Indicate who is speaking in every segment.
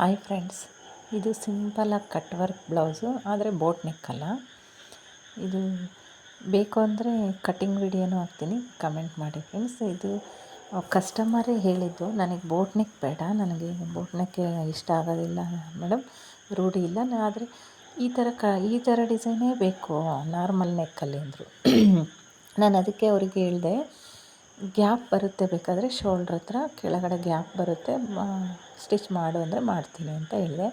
Speaker 1: Hi friends ಇದು ಸಿಂಪಲಾಗಿ cut work blouse ಆದರೆ ಬೋಟ್ ನೆಕ್ಕಲ್ಲ ಇದು ಬೇಕು ಅಂದರೆ ಕಟ್ಟಿಂಗ್ ವಿಡಿಯೋನೂ ಹಾಕ್ತೀನಿ. ಕಮೆಂಟ್ ಮಾಡಿ ಫ್ರೆಂಡ್ಸ್ ಇದು ಕಸ್ಟಮರೇ ಹೇಳಿದ್ದು, ನನಗೆ ಬೋಟ್ ನೆಕ್ ಬೇಡ, ನನಗೆ ಬೋಟ್ ನೆಕ್ ಇಷ್ಟ ಆಗೋದಿಲ್ಲ ಮೇಡಮ್ ರೂಢಿ ಇಲ್ಲ. ಆದರೆ ಈ ಥರ ಕ, ಈ ಥರ ಡಿಸೈನೇ ಬೇಕು ನಾರ್ಮಲ್ ನೆಕ್ಕಲ್ಲಿ ಅಂದರು. ನಾನು ಅದಕ್ಕೆ ಅವ್ರಿಗೆ ಹೇಳಿದೆ ಗ್ಯಾಪ್ ಬರುತ್ತೆ ಬೇಕಾದರೆ ಶೋಲ್ಡ್ರ್ ಹತ್ರ, ಕೆಳಗಡೆ ಗ್ಯಾಪ್ ಬರುತ್ತೆ. ಸ್ಟಿಚ್ ಮಾಡು ಅಂದರೆ ಮಾಡ್ತೀನಿ ಅಂತ ಹೇಳಿದೆ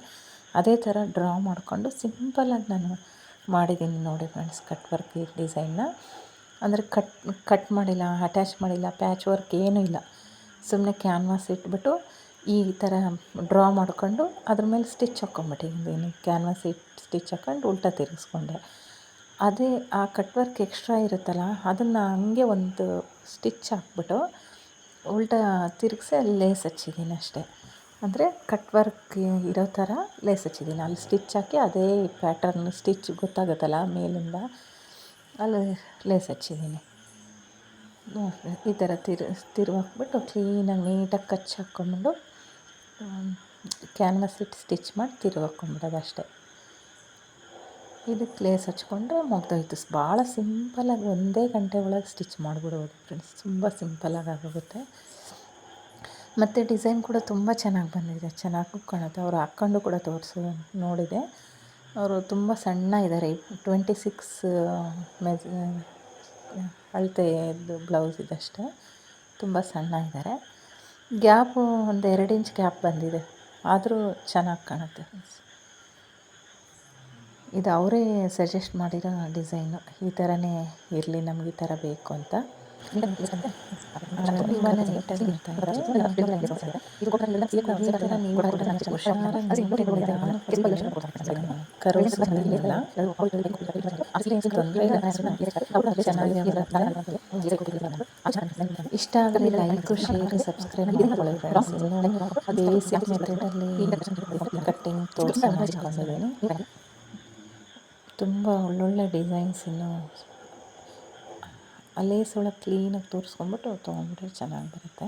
Speaker 1: ಅದೇ ಥರ ಡ್ರಾ ಮಾಡಿಕೊಂಡು ಸಿಂಪಲಾಗಿ ನಾನು ಮಾಡಿದ್ದೀನಿ ನೋಡಿ ಫ್ರೆಂಡ್ಸ್, ಕಟ್ ವರ್ಕ್ ಡಿಸೈನ್ನ. ಅಂದರೆ ಕಟ್ ಕಟ್ ಮಾಡಿಲ್ಲ, ಅಟ್ಯಾಚ್ ಮಾಡಿಲ್ಲ, ಪ್ಯಾಚ್ ವರ್ಕ್ ಏನೂ ಇಲ್ಲ. ಸುಮ್ಮನೆ ಕ್ಯಾನ್ವಾಸ್ ಇಟ್ಬಿಟ್ಟು ಈ ಥರ ಡ್ರಾ ಮಾಡಿಕೊಂಡು ಅದ್ರ ಮೇಲೆ ಸ್ಟಿಚ್ ಹಾಕ್ಕೊಂಬಿಟ್ಟಿದ್ದೀನಿ ಕ್ಯಾನ್ವಾಸ್ ಇಟ್ಟು ಸ್ಟಿಚ್ ಹಾಕೊಂಡು ಉಲ್ಟ ತಿರುಗಿಸ್ಕೊಂಡೆ. ಅದೇ ಆ ಕಟ್ ವರ್ಕ್ ಎಕ್ಸ್ಟ್ರಾ ಇರುತ್ತಲ್ಲ, ಅದನ್ನು ಹಂಗೆ ಒಂದು ಸ್ಟಿಚ್ ಹಾಕ್ಬಿಟ್ಟು ಉಲ್ಟಾ ತಿರುಗಿಸಿ ಅಲ್ಲಿ ಲೇಸ್ ಹಚ್ಚಿದ್ದೀನಿ ಅಷ್ಟೇ. ಅಂದರೆ ಕಟ್ ವರ್ಕ್ ಇರೋ ಥರ ಲೇಸ್ ಹಚ್ಚಿದ್ದೀನಿ. ಅಲ್ಲಿ ಸ್ಟಿಚ್ ಹಾಕಿ ಅದೇ ಪ್ಯಾಟರ್ನ್ ಸ್ಟಿಚ್ ಗೊತ್ತಾಗುತ್ತಲ್ಲ ಮೇಲಿಂದ ಅಲ್ಲಿ ಲೇಸ್ ಹಚ್ಚಿದ್ದೀನಿ. ಈ ಥರ ತಿರು ಹಾಕ್ಬಿಟ್ಟು ಕ್ಲೀನಾಗಿ ನೀಟಾಗಿ ಕಚ್ಚಿ ಹಾಕ್ಕೊಂಬಿಟ್ಟು ಕ್ಯಾನ್ವಸ್ ಇಟ್ಟು ಸ್ಟಿಚ್ ಮಾಡಿ ತಿರು ಹಾಕ್ಕೊಂಬಿಡೋದು ಅಷ್ಟೇ. ಇದಕ್ಕೆ ಲೇಸ್ ಹಚ್ಕೊಂಡ್ರೆ ಮುಗ್ದೋಯ್ತು. ಭಾಳ ಸಿಂಪಲಾಗಿ ಒಂದೇ ಗಂಟೆ ಒಳಗೆ ಸ್ಟಿಚ್ ಮಾಡಿಬಿಡ್ಬೋದು ಫ್ರೆಂಡ್ಸ್ ತುಂಬ ಸಿಂಪಲಾಗಿ ಆಗೋಗುತ್ತೆ. ಮತ್ತು ಡಿಸೈನ್ ಕೂಡ ತುಂಬ ಚೆನ್ನಾಗಿ ಬಂದಿದೆ. ಚೆನ್ನಾಗೂ ಕಾಣುತ್ತೆ. ಅವ್ರು ಹಾಕ್ಕೊಂಡು ಕೂಡ ತೋರಿಸು ನೋಡಿದೆ. ಅವರು ತುಂಬ ಸಣ್ಣ ಇದ್ದಾರೆ ಟ್ವೆಂಟಿ ಸಿಕ್ಸ್ ಮೆಜ್ ಅಳತೆಯದ್ದು ಬ್ಲೌಸ್ ಇದಷ್ಟೇ ತುಂಬ ಸಣ್ಣ ಇದ್ದಾರೆ ಗ್ಯಾಪು ಒಂದು ಎರಡು ಇಂಚ್ ಗ್ಯಾಪ್ ಬಂದಿದೆ. ಆದರೂ ಚೆನ್ನಾಗಿ ಕಾಣುತ್ತೆ ಫ್ರೆಂಡ್ಸ್ ಇದು ಅವರೇ ಸಜೆಸ್ಟ್ ಮಾಡಿರೋ ಡಿಸೈನು. ಈ ಥರನೇ ಇರಲಿ, ನಮ್ಗೆ ಈ ಥರ ಬೇಕು ಅಂತ. ಇಷ್ಟ ಆದರೆ ಲೈಕ್ ಶೇರ್ ಸಬ್ಸ್ಕ್ರೈಬ್ ಮಾಡ್ಕೊಳ್ಳಿ. ಅದೇ ಕಟ್ಟಿಂಗ್ ತೋರಿಸಿ ತುಂಬ ಒಳ್ಳೊಳ್ಳೆ ಡಿಸೈನ್ಸ್ ಇನ್ನು ಅಲ್ಲೇ ಒಳಗೆ ಕ್ಲೀನಾಗಿ ತೋರಿಸ್ಕೊಂಬಿಟ್ಟು ತೊಗೊಂಡ್ಬಿಟ್ರೆ ಚೆನ್ನಾಗಿ ಬರುತ್ತೆ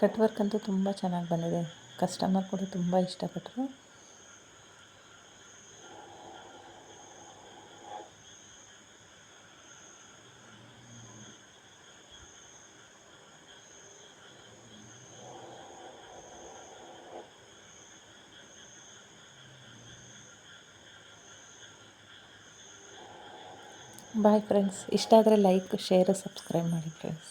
Speaker 1: ಕಟ್ ವರ್ಕ್ ಅಂತೂ ತುಂಬ ಚೆನ್ನಾಗಿ ಬಂದಿದೆ. ಕಸ್ಟಮರ್ ಕೂಡ ತುಂಬ ಇಷ್ಟಪಟ್ಟರು. ಬಾಯ್ ಫ್ರೆಂಡ್ಸ್ ಇಷ್ಟ ಆದರೆ ಲೈಕ್ ಶೇರ್ ಸಬ್ಸ್ಕ್ರೈಬ್ ಮಾಡಿ ಫ್ರೆಂಡ್ಸ್